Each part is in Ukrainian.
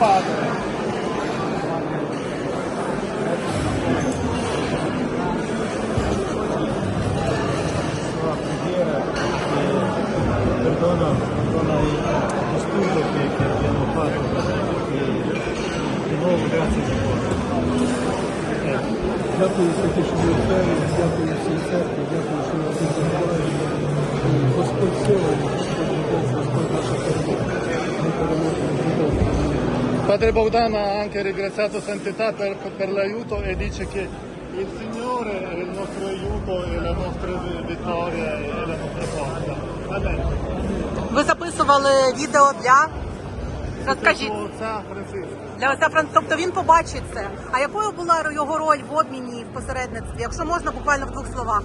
padre. sua preghiera e perdona, perdona il studio che, che abbiamo fatto e di nuovo grazie di cuore. Дякую за те, що ви вчали, дякую всій церкві, дякую, що ви допомагаєте. І Господь силою, Padre Bogdan ha anche ringraziato Santità per, per l'aiuto e dice che il Signore è il nostro aiuto e la nostra vittoria e la nostra forza. Ви записували відео для розкажіть для отця Фран... Тобто він побачить це. А якою була його роль в обміні в посередництві? Якщо можна, буквально в двох словах.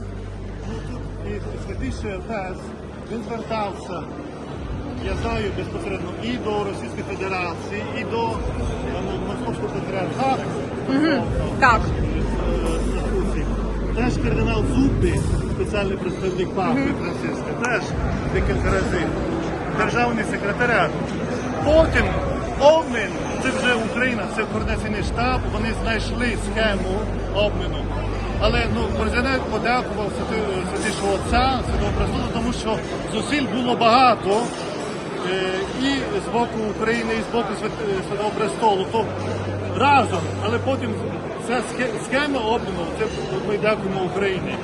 І святіший отець, він звертався, я знаю, безпосередньо і до Російської Федерації, і до е, Московського патріархату. Так. Теж кардинал Зуббі, спеціальний представник папи Франциска, теж декілька разів. Державний секретаріат. Потім обмін, це вже Україна, це координаційний штаб, вони знайшли схему обміну. Але ну, президент подякував святішого отця, Святого Престолу, тому що зусиль було багато е, і з боку України, і з боку Святого Престолу. То разом, але потім ця схема обміну, це ми дякуємо Україні.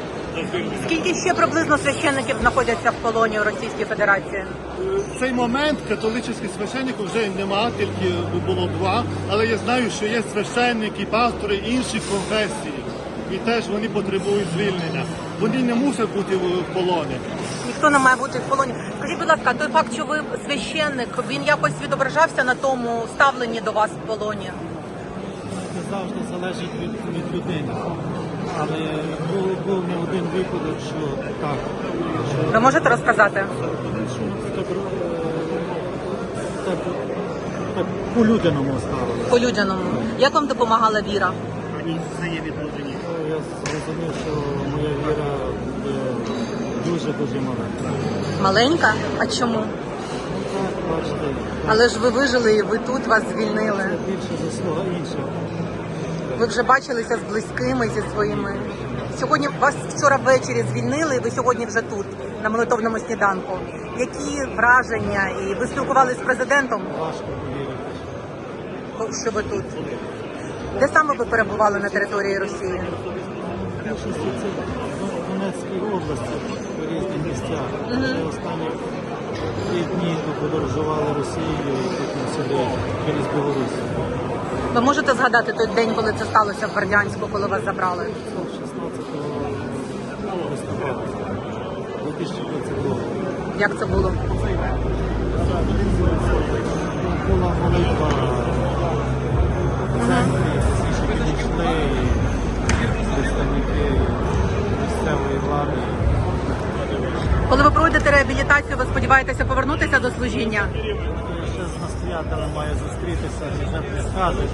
Скільки ще приблизно священників знаходяться в полоні у Російській Федерації? В цей момент католицьких священників вже нема, тільки було два. Але я знаю, що є священники, пастори інших конфесій, і теж вони потребують звільнення. Вони не мусять бути в полоні. Ніхто не має бути в полоні. Скажіть, будь ласка, той факт, що ви священник, він якось відображався на тому ставленні до вас в полоні? Це завжди залежить від, від людини. Але був, був не один випадок, що так, що Ви можете розказати? так, так, так по-людяному ставили. По людяному. Як вам допомагала віра? Я зрозумів, що моя віра є дуже-дуже маленька. Маленька? А чому? Так, бачите, Але ж ви вижили і ви тут вас звільнили. це більше заслуга інших. Ви вже бачилися з близькими зі своїми. Сьогодні вас вчора ввечері звільнили, і ви сьогодні вже тут, на молитовному сніданку. Які враження? І ви спілкувалися з президентом, Важко повірити. що ви тут? Де саме ви перебували на території Росії? Більшості це в Донецькій області, різних місцях. Ми останні три дні подорожували Росією і потім сюди через Білорусь. Ви можете згадати той день, коли це сталося в Бердянську, коли вас забрали? 16 листопада 2022 Як це було? Була молитва всі що підійшли, і представники місцевої влади. Коли ви пройдете реабілітацію, ви сподіваєтеся повернутися до служіння? Ще з настоятелем маю зустрітися вже підказують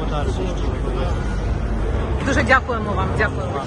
подальше. Дуже дякуємо вам. Дякую вам.